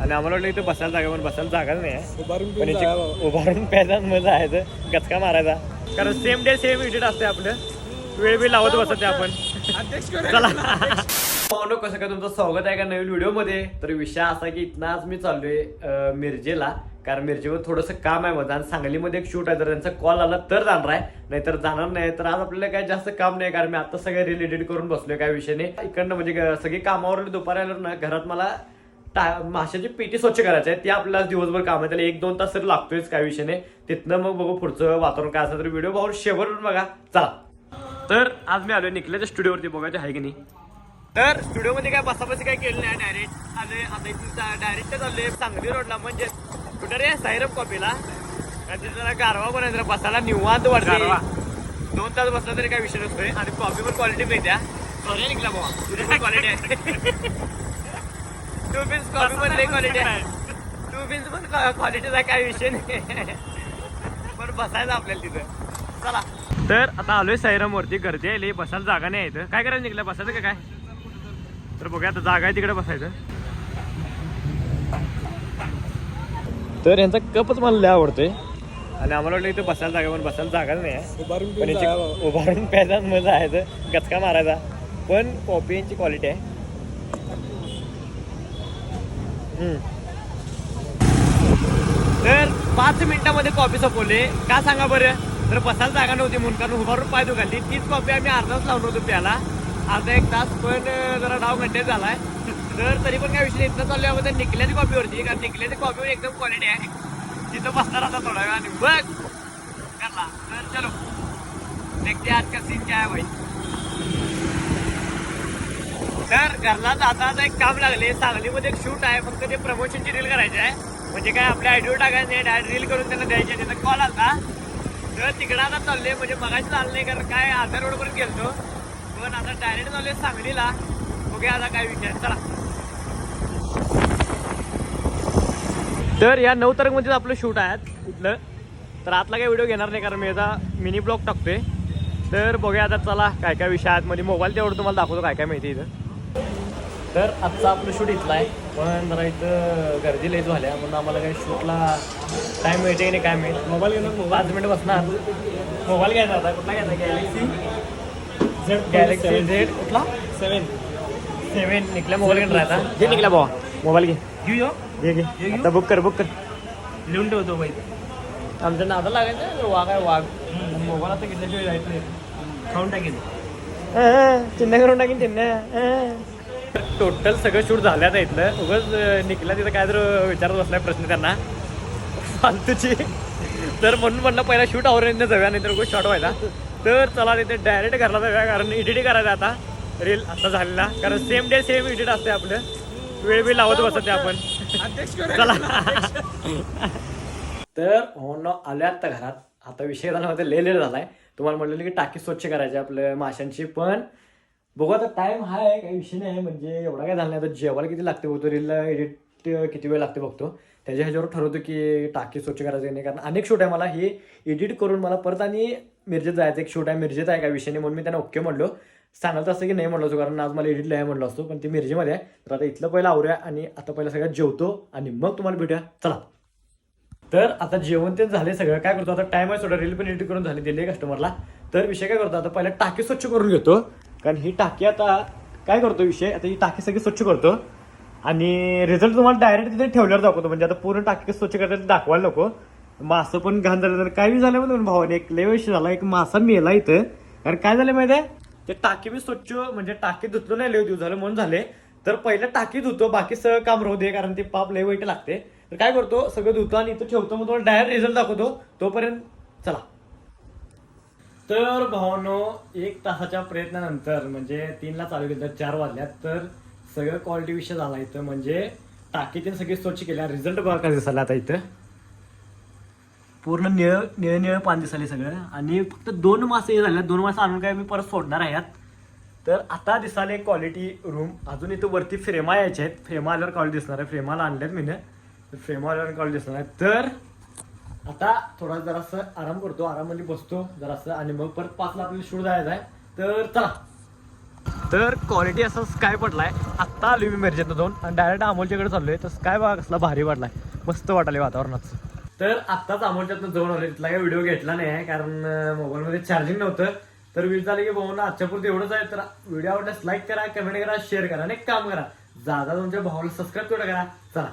आणि आम्हाला वाटलं इथे बसायला जागा पण बसायला जागाच नाही आहे. उभारून पण इथे उभारून प्यायला मजा आहे तर गचका मारायचा. कारण सेम डे सेम एडिट असते आपलं. वेळ बी लावत बसत आपण. चला. पाहुणं कसं काय तुमचं स्वागत आहे का नवीन व्हिडिओमध्ये? तर विषय असा की इथनं आज मी चाललोय मिरजेला. कारण मिरजेवर थोडंसं काम आहे माझं. आणि सांगलीमध्ये एक शूट आहे. तर त्यांचा कॉल आला तर जाणार आहे. नाहीतर जाणार नाही. तर आज आपल्याला काय जास्त काम नाही. कारण मी आता सगळे रील एडिट करून बसलोय. काय विषय नाही. इकडनं म्हणजे सगळी कामावर दुपारी आल्यावर ना घरात मला टा- माशाची पेटी स्वच्छ करायची आहे. ती आपल्याला दिवसभर काम आहे. त्याला एक दोन तास तरी लागतोयच काय विषय नाही. तिथनं मग बघू पुढचं वातावरण काय असं तर व्हिडिओ भाऊ शेवटून बघा. चला. तर आज मी आलोय निकल्याच्या स्टुडिओवरती. बघायचं आहे की नाही. तर स्टुडिओमध्ये काय बसाबसी काय केलं नाही. डायरेक्ट आले आता इथून डायरेक्ट चाललोय सांगली रोडला म्हणजे कुठं रे? सायरप कॉपीला जरा गारवा पण आहे जरा बसायला. निवांत वाटते दोन तास बसला तरी काय विषय नसतोय. आणि कॉफी पण क्वालिटी मिळत्या. निघला बाबा क्वालिटी आहे. टू पिन्स कॉफी पण लई क्वालिटी आहे. टू पिन्स पण क्वालिटीचा काय विषय नाही. पण बसायचं आपल्याला तिथं. चला. तर आता आलोय साईराम वरती गर्दी आहे लई. बसायला जागा नाही आहे इथं. काय करायला निघलं बसायचं का काय? तर बघूया आता जागा आहे तिकडे बसायचं. तर यांचा कपच मला लय आवडतोय. आणि आम्हाला वाटलं इथे बसायला जागा पण बसायला जागाच नाही आहे. उभारून पण याची उभारून प्यायला मजा आहे तर गचका मारायचा. पण कॉफी यांची क्वालिटी आहे. तर पाच मिनिटामध्ये कॉफी संपवले. का सांगा बरं? तर बसायला जागा नव्हती म्हणून कारण उभारून पाय दुखाली तीच कॉफी आम्ही अर्धाच लावलो होतो प्याला अर्धा एक तास पण जरा डाव घंटे झालाय. तर तरी पण काय विषय इथं चालू आहे निकल्याची कॉफीवरती कारण निकल्याची कॉफीवर एकदम क्वालिटी आहे. तिथं बसणार आता थोडा वेळ आणि बघ. करला तर चलो. देखते आज का सीन काय भाई? तर घरला जाता आता एक काम लागले. सांगलीमध्ये एक शूट आहे फक्त ते प्रमोशनची रील करायची आहे. म्हणजे काय आपल्या आयडिओ टाकायचं नाही डायरेक्ट रील करून त्यांना द्यायचे त्याचा कॉल आला तर तिकडं आता चालले म्हणजे मगाशी चाललं नाही कारण काय आधार रोडपर्यंत गेलतो. पण आता डायरेक्ट चालले सांगलीला. ओके आता काय विषय चला. तर या नऊ तारखेमध्येच आपलं शूट आहे इथलं. तर आतला काही व्हिडिओ घेणार नाही कारण मी आता मिनी ब्लॉग टाकतोय. तर बघूया आता चला काय काय विषय आहेत म्हणजे मोबाईल तेवढं तुम्हाला दाखवतो काय काय माहिती इथं. तर आजचा आपलं शूट इथला आहे. पण जरा इथं गर्दी लई झाल्या म्हणून आम्हाला काही शूटला टाईम मिळते की नाही काय मिळेल मोबाईल घेणार पाच मिनिटं बसणार. मोबाईल घ्यायचा होता कुठला घ्यायचा? गॅलेक्सी झेड गॅलेक्सी झेड कुठला? सेवन सेवन निघल्या मोबाईल घेऊन राहता घे निघला भावा. मोबाईल घे. घेऊ घे घे. आता बुक कर बुक कर. लिहून ठेवतो बाई. आमच्या नादा लागायचं वाघ आहे वाघ. मोबाईल आता घेतल्याशिवाय जायचं नाही. खाऊन टाकेल चिन्ह करून टाकीन चिन्ह. टोटल सगळं शूट झालं आता इथलं. उगाच निकला तिथं काय तर विचारत बसलाय प्रश्न त्यांना. फालतूची. तर म्हणून म्हणलं पहिला शूट आवरून जाऊया नाही तर उगाच शॉर्ट व्हायला तर चला तिथे डायरेक्ट घरला जाऊया कारण एडिटिंग करायचं आता. रील आता झालेला. कारण सेम डे सेम एडिट असते आपलं. वेळ बी लावत बसते आपण. चला. तर हो न आल्या आता घरात. आता विषय झाला होता लय लेट झालाय. तुम्हाला म्हटलेलं की टाकी स्वच्छ करायची आपल्या माशांची पण बघू आता टाईम हा आहे काही विषय नाही म्हणजे एवढा काय झाला नाही. आता जेवायला किती लागते बघतो रीलला एडिट किती वेळ लागते बघतो. त्याच्या ह्याच्यावर ठरवतो की टाकी स्वच्छ करायचं नाही कारण अनेक शूट आहे मला हे एडिट करून मला परत आणि मिरजेत जायचं एक शूट आहे मिरजेत आहे काय विषय नाही म्हणून मी त्यांना ओके म्हणलो. सांगायचं असतं की नाही म्हणलो असतो कारण आज मला एडिट लिहाय म्हणलो असतो. पण ती मिरजेमध्ये आहे. तर आता इथलं पहिलं आवरूया आणि आता पहिलं सगळ्यात जेवतो आणि मग तुम्हाला भेटूया. चला. तर आता जेवण ते झाले सगळं. काय करतो आता? टाईम आहे सोडा रील पण एडिट करून झाले दिले कस्टमरला तर विषय काय करतो? आता पहिला टाकी स्वच्छ करून घेतो. कारण ही टाकी आता काय करतो विषय? आता ही टाकी सगळी स्वच्छ करतो. आणि रिझल्ट तुम्हाला डायरेक्ट तिथे ठेवल्यावर दाखवतो. म्हणजे आता पूर्ण टाकी स्वच्छ करता दाखवायला नको. मासं पण घाण झालं. तर काही झालं म्हणून भावाने एक लय विषय झाला एक मासा मेला इथं. कारण काय झालं माहिती आहे ते टाकी मी स्वच्छ म्हणजे टाकी धुतलो नाही लय दिवस झालं म्हणून झाले. तर पहिलं टाकी धुतो बाकी सगळं काम राहू दे कारण ते पाप लय वाईट लागते. तर काय करतो? सगळं धुतो आणि इथं ठेवतो. मग तुम्हाला डायरेक्ट रिझल्ट दाखवतो. तोपर्यंत चला. तर भावनो एक तासाच्या प्रयत्नानंतर म्हणजे तीनला चालू केलं तर चार वाजल्यात तर सगळं क्वालिटी विषय झाला इथं. म्हणजे टाकीतील सगळी स्वच्छ केल्या. रिझल्ट बघा काय दिसायला आता इथं. पूर्ण निळ निळ निळ पान दिसाले सगळं. आणि फक्त दोन मासे हे झाले दोन मासे आणून काय मी परत सोडणार आहे तर आता दिसाले क्वालिटी रूम अजून इथं वरती फ्रेमा यायच्या आहेत. फ्रेमा आल्यावर क्वालिटी दिसणार आहे. फ्रेमाला आणल्यात मी फ्रेमा आल्यावर क्वालिटी दिसणार आहे. तर आता थोडा जरासं आराम करतो आरामाने बसतो जरासं आणि मग परत पाचला आपल्याला शूट जायचं आहे. तर चला. तर क्वालिटी असं स्काय पडलाय. आत्ता आलो मी मिरजेत जाऊन आणि डायरेक्ट अमोलच्याकडे चाललोय. तर स्काय बघा कसला भारी वाटलाय मस्त वाटाले वातावरणात. तर आत्ताच अमोलच्यातनं जाऊन आलोय. तिथला काही व्हिडिओ घेतला नाही आहे कारण मोबाईलमध्ये चार्जिंग नव्हतं. तर विचार झालं की भाऊ आजच्या पुरतं एवढंच आहे. तर व्हिडिओ आवडल्यास लाईक करा कमेंट करा शेअर करा आणि एक काम करा. जादा तुमच्या भावाला सबस्क्राईब तेवढं करा. चला.